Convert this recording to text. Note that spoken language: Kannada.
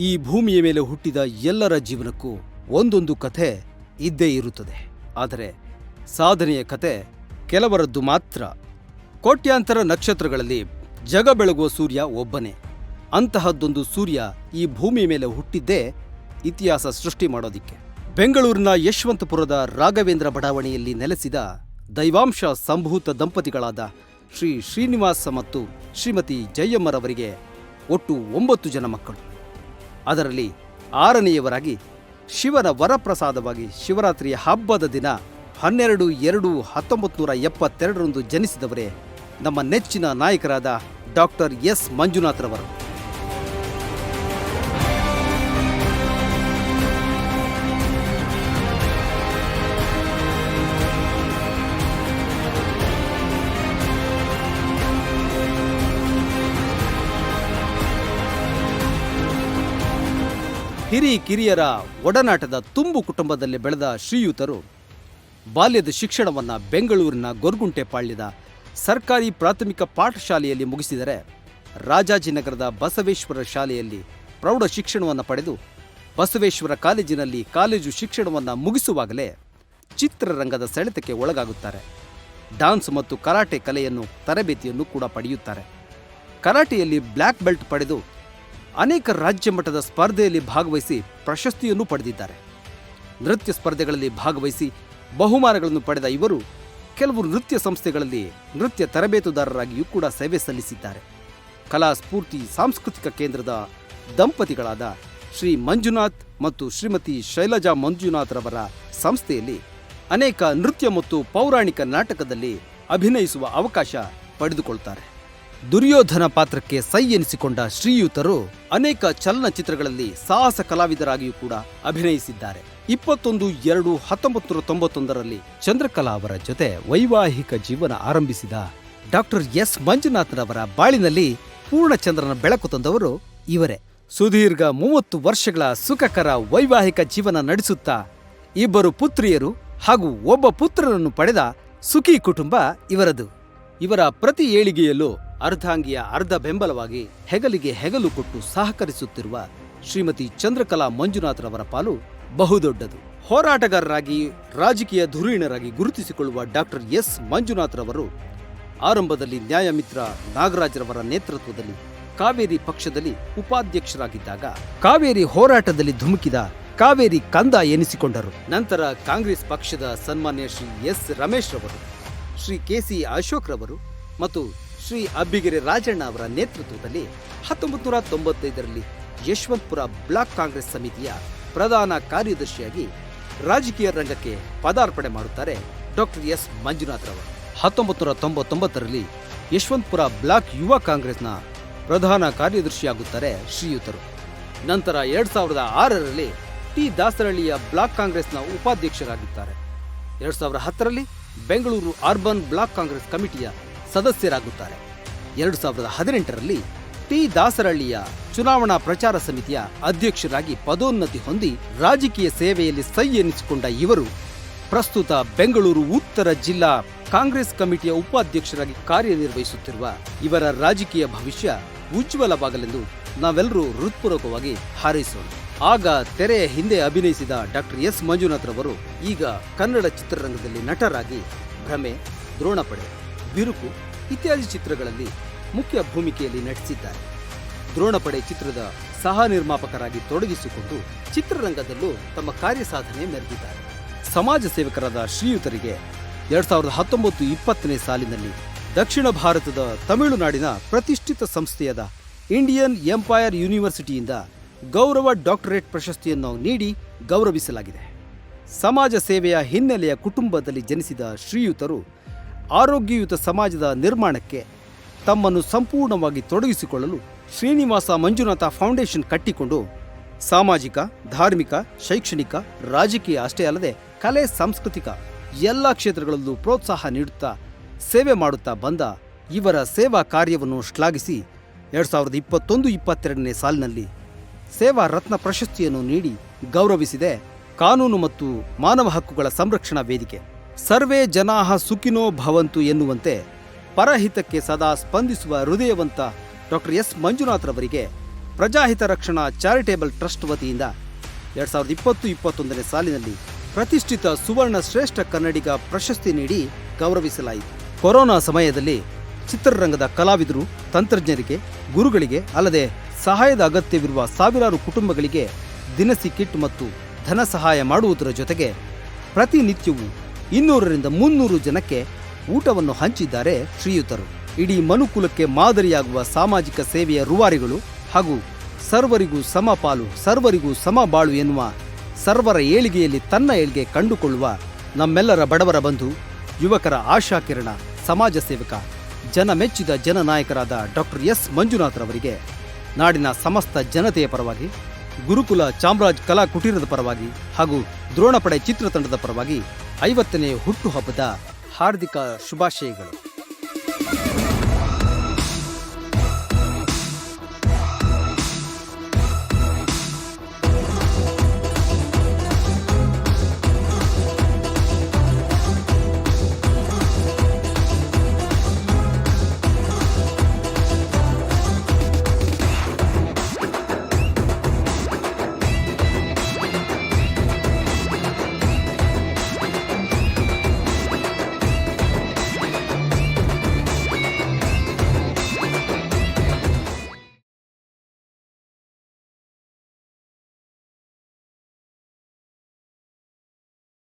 ಈ ಭೂಮಿಯ ಮೇಲೆ ಹುಟ್ಟಿದ ಎಲ್ಲರ ಜೀವನಕ್ಕೂ ಒಂದೊಂದು ಕಥೆ ಇದ್ದೇ ಇರುತ್ತದೆ. ಆದರೆ ಸಾಧನೆಯ ಕಥೆ ಕೆಲವರದ್ದು ಮಾತ್ರ. ಕೋಟ್ಯಾಂತರ ನಕ್ಷತ್ರಗಳಲ್ಲಿ ಜಗ ಬೆಳಗುವ ಸೂರ್ಯ ಒಬ್ಬನೇ. ಅಂತಹದ್ದೊಂದು ಸೂರ್ಯ ಈ ಭೂಮಿಯ ಮೇಲೆ ಹುಟ್ಟಿದ್ದೇ ಇತಿಹಾಸ ಸೃಷ್ಟಿ ಮಾಡೋದಿಕ್ಕೆ. ಬೆಂಗಳೂರಿನ ಯಶವಂತಪುರದ ರಾಘವೇಂದ್ರ ಬಡಾವಣೆಯಲ್ಲಿ ನೆಲೆಸಿದ ದೈವಾಂಶ ಸಂಭೂತ ದಂಪತಿಗಳಾದ ಶ್ರೀ ಶ್ರೀನಿವಾಸ ಮತ್ತು ಶ್ರೀಮತಿ ಜಯಮ್ಮರವರಿಗೆ ಒಟ್ಟು ಒಂಬತ್ತು ಜನ ಮಕ್ಕಳು. ಅದರಲ್ಲಿ ಆರನೆಯವರಾಗಿ ಶಿವನ ವರಪ್ರಸಾದವಾಗಿ ಶಿವರಾತ್ರಿಯ ಹಬ್ಬದ ದಿನ ಹನ್ನೆರಡು ಎರಡು ಹತ್ತೊಂಬತ್ತು ನೂರ ಎಪ್ಪತ್ತೆರಡರಂದು ಜನಿಸಿದವರೇ ನಮ್ಮ ನೆಚ್ಚಿನ ನಾಯಕರಾದ ಡಾಕ್ಟರ್ ಎಸ್ ಮಂಜುನಾಥ್ರವರು. ಹಿರಿ ಕಿರಿಯರ ಒಡನಾಟದ ತುಂಬು ಕುಟುಂಬದಲ್ಲಿ ಬೆಳೆದ ಶ್ರೀಯುತರು ಬಾಲ್ಯದ ಶಿಕ್ಷಣವನ್ನು ಬೆಂಗಳೂರಿನ ಗೊರ್ಗುಂಟೆ ಪಾಳ್ಯದ ಸರ್ಕಾರಿ ಪ್ರಾಥಮಿಕ ಪಾಠಶಾಲೆಯಲ್ಲಿ ಮುಗಿಸಿದರೆ ರಾಜಾಜಿನಗರದ ಬಸವೇಶ್ವರ ಶಾಲೆಯಲ್ಲಿ ಪ್ರೌಢ ಶಿಕ್ಷಣವನ್ನು ಪಡೆದು ಬಸವೇಶ್ವರ ಕಾಲೇಜಿನಲ್ಲಿ ಕಾಲೇಜು ಶಿಕ್ಷಣವನ್ನು ಮುಗಿಸುವಾಗಲೇ ಚಿತ್ರರಂಗದ ಸೆಳೆತಕ್ಕೆ ಒಳಗಾಗುತ್ತಾರೆ. ಡಾನ್ಸ್ ಮತ್ತು ಕರಾಟೆ ಕಲೆಯನ್ನು ತರಬೇತಿಯನ್ನು ಕೂಡ ಪಡೆಯುತ್ತಾರೆ. ಕರಾಟೆಯಲ್ಲಿ ಬ್ಲ್ಯಾಕ್ ಬೆಲ್ಟ್ ಪಡೆದು ಅನೇಕ ರಾಜ್ಯ ಮಟ್ಟದ ಸ್ಪರ್ಧೆಯಲ್ಲಿ ಭಾಗವಹಿಸಿ ಪ್ರಶಸ್ತಿಯನ್ನು ಪಡೆದಿದ್ದಾರೆ. ನೃತ್ಯ ಸ್ಪರ್ಧೆಗಳಲ್ಲಿ ಭಾಗವಹಿಸಿ ಬಹುಮಾನಗಳನ್ನು ಪಡೆದ ಇವರು ಕೆಲವು ನೃತ್ಯ ಸಂಸ್ಥೆಗಳಲ್ಲಿ ನೃತ್ಯ ತರಬೇತುದಾರರಾಗಿಯೂ ಕೂಡ ಸೇವೆ ಸಲ್ಲಿಸಿದ್ದಾರೆ. ಕಲಾ ಸ್ಫೂರ್ತಿ ಸಾಂಸ್ಕೃತಿಕ ಕೇಂದ್ರದ ದಂಪತಿಗಳಾದ ಶ್ರೀ ಮಂಜುನಾಥ್ ಮತ್ತು ಶ್ರೀಮತಿ ಶೈಲಜಾ ಮಂಜುನಾಥ್ರವರ ಸಂಸ್ಥೆಯಲ್ಲಿ ಅನೇಕ ನೃತ್ಯ ಮತ್ತು ಪೌರಾಣಿಕ ನಾಟಕದಲ್ಲಿ ಅಭಿನಯಿಸುವ ಅವಕಾಶ ಪಡೆದುಕೊಳ್ತಾರೆ. ದುರ್ಯೋಧನ ಪಾತ್ರಕ್ಕೆ ಸೈ ಎನಿಸಿಕೊಂಡ ಶ್ರೀಯುತರು ಅನೇಕ ಚಲನಚಿತ್ರಗಳಲ್ಲಿ ಸಾಹಸ ಕಲಾವಿದರಾಗಿಯೂ ಕೂಡ ಅಭಿನಯಿಸಿದ್ದಾರೆ. ಇಪ್ಪತ್ತೊಂದು ಎರಡು ಹತ್ತೊಂಬತ್ತು ನೂರ ತೊಂಬತ್ತೊಂದರಲ್ಲಿ ಚಂದ್ರಕಲಾ ಅವರ ಜೊತೆ ವೈವಾಹಿಕ ಜೀವನ ಆರಂಭಿಸಿದ ಡಾಕ್ಟರ್ ಎಸ್ ಮಂಜುನಾಥ್ರವರ ಬಾಳಿನಲ್ಲಿ ಪೂರ್ಣಚಂದ್ರನ ಬೆಳಕು ತಂದವರು ಇವರೇ. ಸುದೀರ್ಘ ಮೂವತ್ತು ವರ್ಷಗಳ ಸುಖಕರ ವೈವಾಹಿಕ ಜೀವನ ನಡೆಸುತ್ತಾ ಇಬ್ಬರು ಪುತ್ರಿಯರು ಹಾಗೂ ಒಬ್ಬ ಪುತ್ರರನ್ನು ಪಡೆದ ಸುಖಿ ಕುಟುಂಬ ಇವರದು. ಇವರ ಪ್ರತಿ ಏಳಿಗೆಯಲ್ಲೂ ಅರ್ಧಾಂಗಿಯ ಅರ್ಧ ಬೆಂಬಲವಾಗಿ ಹೆಗಲಿಗೆ ಹೆಗಲು ಕೊಟ್ಟು ಸಹಕರಿಸುತ್ತಿರುವ ಶ್ರೀಮತಿ ಚಂದ್ರಕಲಾ ಮಂಜುನಾಥ್ರವರ ಪಾಲು ಬಹುದೊಡ್ಡದು. ಹೋರಾಟಗಾರರಾಗಿ, ರಾಜಕೀಯ ಧುರೀಣರಾಗಿ ಗುರುತಿಸಿಕೊಳ್ಳುವ ಡಾಕ್ಟರ್ ಎಸ್ ಮಂಜುನಾಥ್ರವರು ಆರಂಭದಲ್ಲಿ ನ್ಯಾಯಮಿತ್ರ ನಾಗರಾಜ್ರವರ ನೇತೃತ್ವದಲ್ಲಿ ಕಾವೇರಿ ಪಕ್ಷದಲ್ಲಿ ಉಪಾಧ್ಯಕ್ಷರಾಗಿದ್ದಾಗ ಕಾವೇರಿ ಹೋರಾಟದಲ್ಲಿ ಧುಮುಕಿದ ಕಾವೇರಿ ಕಂದ ಎನಿಸಿಕೊಂಡರು. ನಂತರ ಕಾಂಗ್ರೆಸ್ ಪಕ್ಷದ ಸನ್ಮಾನ್ಯ ಶ್ರೀ ಎಸ್ ರಮೇಶ್ ರವರು ಶ್ರೀ ಕೆ ಸಿ ಅಶೋಕ್ ರವರು ಮತ್ತು ಶ್ರೀ ಅಬ್ಬಿಗೆರೆ ರಾಜಣ್ಣ ಅವರ ನೇತೃತ್ವದಲ್ಲಿ ಹತ್ತೊಂಬತ್ತು ನೂರ ತೊಂಬತ್ತೈದರಲ್ಲಿ ಯಶವಂತಪುರ ಬ್ಲಾಕ್ ಕಾಂಗ್ರೆಸ್ ಸಮಿತಿಯ ಪ್ರಧಾನ ಕಾರ್ಯದರ್ಶಿಯಾಗಿ ರಾಜಕೀಯ ರಂಗಕ್ಕೆ ಪದಾರ್ಪಣೆ ಮಾಡುತ್ತಾರೆ ಡಾಕ್ಟರ್ ಎಸ್ ಮಂಜುನಾಥ್ ರವರು. ಹತ್ತೊಂಬತ್ತು ನೂರ ತೊಂಬತ್ತೊಂಬತ್ತರಲ್ಲಿ ಯಶವಂತಪುರ ಬ್ಲಾಕ್ ಯುವ ಕಾಂಗ್ರೆಸ್ನ ಪ್ರಧಾನ ಕಾರ್ಯದರ್ಶಿಯಾಗುತ್ತಾರೆ ಶ್ರೀಯುತರು. ನಂತರ ಎರಡ್ ಸಾವಿರದ ಆರರಲ್ಲಿ ಟಿ ದಾಸರಳ್ಳಿಯ ಬ್ಲಾಕ್ ಕಾಂಗ್ರೆಸ್ನ ಉಪಾಧ್ಯಕ್ಷರಾಗಿದ್ದಾರೆ. ಎರಡ್ ಸಾವಿರದ ಹತ್ತರಲ್ಲಿ ಬೆಂಗಳೂರು ಅರ್ಬನ್ ಬ್ಲಾಕ್ ಕಾಂಗ್ರೆಸ್ ಕಮಿಟಿಯ ಸದಸ್ಯರಾಗುತ್ತಾರೆ. ಎರಡು ಸಾವಿರದ ಹದಿನೆಂಟರಲ್ಲಿ ಟಿ ದಾಸರಳ್ಳಿಯ ಚುನಾವಣಾ ಪ್ರಚಾರ ಸಮಿತಿಯ ಅಧ್ಯಕ್ಷರಾಗಿ ಪದೋನ್ನತಿ ಹೊಂದಿ ರಾಜಕೀಯ ಸೇವೆಯಲ್ಲಿ ಸೈ ಎನಿಸಿಕೊಂಡ ಇವರು ಪ್ರಸ್ತುತ ಬೆಂಗಳೂರು ಉತ್ತರ ಜಿಲ್ಲಾ ಕಾಂಗ್ರೆಸ್ ಕಮಿಟಿಯ ಉಪಾಧ್ಯಕ್ಷರಾಗಿ ಕಾರ್ಯನಿರ್ವಹಿಸುತ್ತಿರುವ ಇವರ ರಾಜಕೀಯ ಭವಿಷ್ಯ ಉಜ್ವಲವಾಗಲೆಂದು ನಾವೆಲ್ಲರೂ ಹೃತ್ಪೂರ್ವಕವಾಗಿ ಹಾರೈಸೋಣ. ಆಗ ತೆರೆಯ ಹಿಂದೆ ಅಭಿನಯಿಸಿದ ಡಾಕ್ಟರ್ ಎಸ್ ಮಂಜುನಾಥ್ ರವರು ಈಗ ಕನ್ನಡ ಚಿತ್ರರಂಗದಲ್ಲಿ ನಟರಾಗಿ ಭ್ರಮೆ ದ್ರೋಣಪಡೆ ಬಿರುಕು ಇತ್ಯಾದಿ ಚಿತ್ರಗಳಲ್ಲಿ ಮುಖ್ಯ ಭೂಮಿಕೆಯಲ್ಲಿ ನಟಿಸಿದ್ದಾರೆ. ದ್ರೋಣಪಡೆ ಚಿತ್ರದ ಸಹ ನಿರ್ಮಾಪಕರಾಗಿ ತೊಡಗಿಸಿಕೊಂಡು ಚಿತ್ರರಂಗದಲ್ಲೂ ತಮ್ಮ ಕಾರ್ಯಸಾಧನೆ ಮೆರೆದಿದ್ದಾರೆ. ಸಮಾಜ ಸೇವಕರಾದ ಶ್ರೀಯುತರಿಗೆ ಎರಡ್ ಸಾವಿರದ ಹತ್ತೊಂಬತ್ತು ಇಪ್ಪತ್ತನೇ ಸಾಲಿನಲ್ಲಿ ದಕ್ಷಿಣ ಭಾರತದ ತಮಿಳುನಾಡಿನ ಪ್ರತಿಷ್ಠಿತ ಸಂಸ್ಥೆಯಾದ ಇಂಡಿಯನ್ ಎಂಪೈರ್ ಯೂನಿವರ್ಸಿಟಿಯಿಂದ ಗೌರವ ಡಾಕ್ಟರೇಟ್ ಪ್ರಶಸ್ತಿಯನ್ನು ನೀಡಿ ಗೌರವಿಸಲಾಗಿದೆ. ಸಮಾಜ ಸೇವೆಯ ಹಿನ್ನೆಲೆಯ ಕುಟುಂಬದಲ್ಲಿ ಜನಿಸಿದ ಶ್ರೀಯುತರು ಆರೋಗ್ಯಯುತ ಸಮಾಜದ ನಿರ್ಮಾಣಕ್ಕೆ ತಮ್ಮನ್ನು ಸಂಪೂರ್ಣವಾಗಿ ತೊಡಗಿಸಿಕೊಳ್ಳಲು ಶ್ರೀನಿವಾಸ ಮಂಜುನಾಥ ಫೌಂಡೇಶನ್ ಕಟ್ಟಿಕೊಂಡು ಸಾಮಾಜಿಕ, ಧಾರ್ಮಿಕ, ಶೈಕ್ಷಣಿಕ, ರಾಜಕೀಯ ಅಷ್ಟೇ ಅಲ್ಲದೆ ಕಲೆ, ಸಾಂಸ್ಕೃತಿಕ ಎಲ್ಲ ಕ್ಷೇತ್ರಗಳಲ್ಲೂ ಪ್ರೋತ್ಸಾಹ ನೀಡುತ್ತಾ ಸೇವೆ ಮಾಡುತ್ತಾ ಬಂದ ಇವರ ಸೇವಾ ಕಾರ್ಯವನ್ನು ಶ್ಲಾಘಿಸಿ ಎರಡು ಸಾವಿರದ ಇಪ್ಪತ್ತೊಂದು, ಇಪ್ಪತ್ತೆರಡನೇ ಸಾಲಿನಲ್ಲಿ ಸೇವಾ ರತ್ನ ಪ್ರಶಸ್ತಿಯನ್ನು ನೀಡಿ ಗೌರವಿಸಿದೆ. ಕಾನೂನು ಮತ್ತು ಮಾನವ ಹಕ್ಕುಗಳ ಸಂರಕ್ಷಣಾ ವೇದಿಕೆ. ಸರ್ವೇ ಜನಾಹ ಸುಖಿನೋ ಭವಂತು ಎನ್ನುವಂತೆ ಪರಹಿತಕ್ಕೆ ಸದಾ ಸ್ಪಂದಿಸುವ ಹೃದಯವಂತ ಡಾಕ್ಟರ್ ಎಸ್. ಮಂಜುನಾಥ್ರವರಿಗೆ ಪ್ರಜಾಹಿತ ರಕ್ಷಣಾ ಚಾರಿಟೇಬಲ್ ಟ್ರಸ್ಟ್ ವತಿಯಿಂದ ಎರಡ್ ಸಾವಿರದ ಇಪ್ಪತ್ತು ಇಪ್ಪತ್ತೊಂದನೇ ಸಾಲಿನಲ್ಲಿ ಪ್ರತಿಷ್ಠಿತ ಸುವರ್ಣ ಶ್ರೇಷ್ಠ ಕನ್ನಡಿಗ ಪ್ರಶಸ್ತಿ ನೀಡಿ ಗೌರವಿಸಲಾಯಿತು. ಕೊರೋನಾ ಸಮಯದಲ್ಲಿ ಚಿತ್ರರಂಗದ ಕಲಾವಿದರು, ತಂತ್ರಜ್ಞರಿಗೆ, ಗುರುಗಳಿಗೆ ಅಲ್ಲದೆ ಸಹಾಯದ ಅಗತ್ಯವಿರುವ ಸಾವಿರಾರು ಕುಟುಂಬಗಳಿಗೆ ದಿನಸಿ ಕಿಟ್ ಮತ್ತು ಧನ ಸಹಾಯ ಮಾಡುವುದರ ಜೊತೆಗೆ ಪ್ರತಿನಿತ್ಯವೂ ಇನ್ನೂರರಿಂದ ಮುನ್ನೂರು ಜನಕ್ಕೆ ಊಟವನ್ನು ಹಂಚಿದ್ದಾರೆ ಶ್ರೀಯುತರು. ಇಡೀ ಮನುಕುಲಕ್ಕೆ ಮಾದರಿಯಾಗುವ ಸಾಮಾಜಿಕ ಸೇವೆಯ ರುವಾರಿಗಳು ಹಾಗೂ ಸರ್ವರಿಗೂ ಸಮಪಾಲು ಸರ್ವರಿಗೂ ಸಮಬಾಳು ಎನ್ನುವ ಸರ್ವರ ಏಳಿಗೆಯಲ್ಲಿ ತನ್ನ ಏಳಿಗೆ ಕಂಡುಕೊಳ್ಳುವ ನಮ್ಮೆಲ್ಲರ ಬಡವರ ಬಂಧು, ಯುವಕರ ಆಶಾಕಿರಣ, ಸಮಾಜ ಸೇವಕ, ಜನ ಮೆಚ್ಚಿದ ಜನನಾಯಕರಾದ ಡಾಕ್ಟರ್ ಎಸ್ ಮಂಜುನಾಥ್ರವರಿಗೆ ನಾಡಿನ ಸಮಸ್ತ ಜನತೆಯ ಪರವಾಗಿ, ಗುರುಕುಲ ಚಾಮರಾಜ್ ಕಲಾ ಕುಟೀರದ ಪರವಾಗಿ ಹಾಗೂ ದ್ರೋಣಪಡೆ ಚಿತ್ರತಂಡದ ಪರವಾಗಿ ಐವತ್ತನೇ ಹುಟ್ಟುಹಬ್ಬದ ಹಾರ್ದಿಕ ಶುಭಾಶಯಗಳು.